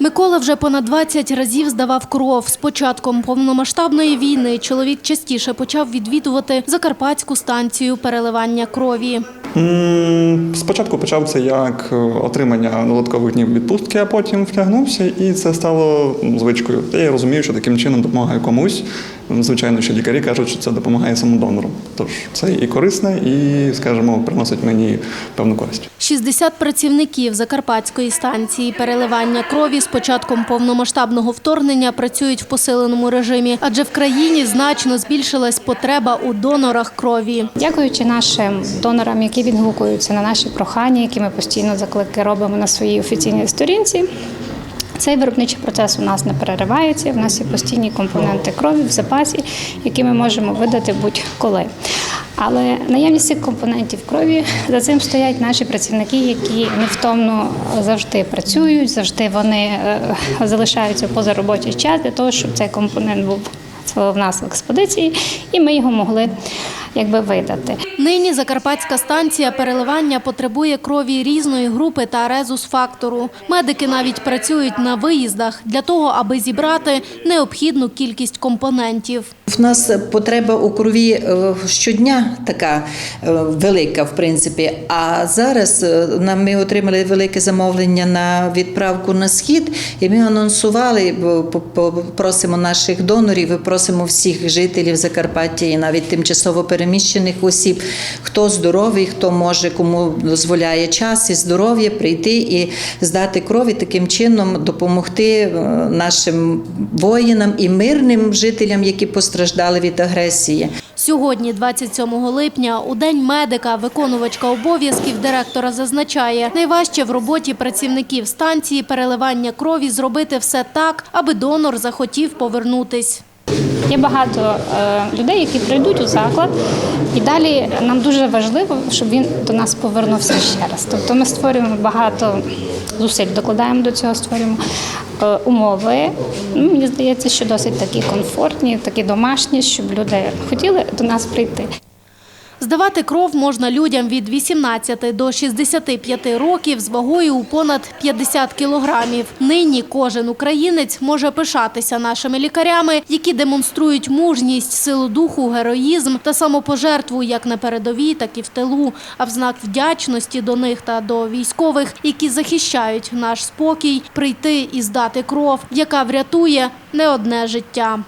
Микола вже понад 20 разів здавав кров. З початком повномасштабної війни чоловік частіше почав відвідувати закарпатську станцію переливання крові. Спочатку почав це як е, отримання додаткових днів відпустки, а потім втягнувся, і це стало звичкою. Я розумію, що таким чином допомагаю комусь. Звичайно, що лікарі кажуть, що це допомагає самому донору. Тож це і корисне, і, скажімо, приносить мені певну користь. 60 працівників закарпатської станції переливання крові з початком повномасштабного вторгнення працюють в посиленому режимі, адже в країні значно збільшилась потреба у донорах крові. Дякуючи нашим донорам, які відгукуються на наші прохання, які ми постійно заклики робимо на своїй офіційній сторінці. Цей виробничий процес у нас не переривається. У нас є постійні компоненти крові в запасі, які ми можемо видати будь-коли. Але наявність цих компонентів крові за цим стоять наші працівники, які невтомно завжди працюють, завжди вони е, залишаються поза робочий час для того, щоб цей компонент був в нас в експедиції, і ми його могли якби видати. Нині закарпатська станція переливання потребує крові різної групи та резус-фактору. Медики навіть працюють на виїздах для того, аби зібрати необхідну кількість компонентів. В нас потреба у крові е, щодня така е, велика, в принципі. А зараз е, нам ми отримали велике замовлення на відправку на схід, і ми анонсували, просимо наших донорів, просимо всіх жителів Закарпаття і навіть тимчасово переміщених осіб, хто здоровий, хто може, кому дозволяє час і здоров'я прийти і здати кров і таким чином допомогти нашим воїнам і мирним жителям, які постраждали від агресії. Сьогодні, 27 липня, у день медика, виконувачка обов'язків директора зазначає, найважче в роботі працівників станції переливання крові зробити все так, аби донор захотів повернутись. Є багато е, людей, які прийдуть у заклад, і далі нам дуже важливо, щоб він до нас повернувся ще раз. Тобто ми створюємо багато зусиль, докладаємо до цього, створюємо умови. Ну, мені здається, що досить такі комфортні, такі домашні, щоб люди хотіли до нас прийти. Здавати кров можна людям від 18 до 65 років з вагою у понад 50 кілограмів. Нині кожен українець може пишатися нашими лікарями, які демонструють мужність, силу духу, героїзм та самопожертву як на передовій, так і в тилу. А в знак вдячності до них та до військових, які захищають наш спокій, прийти і здати кров, яка врятує не одне життя.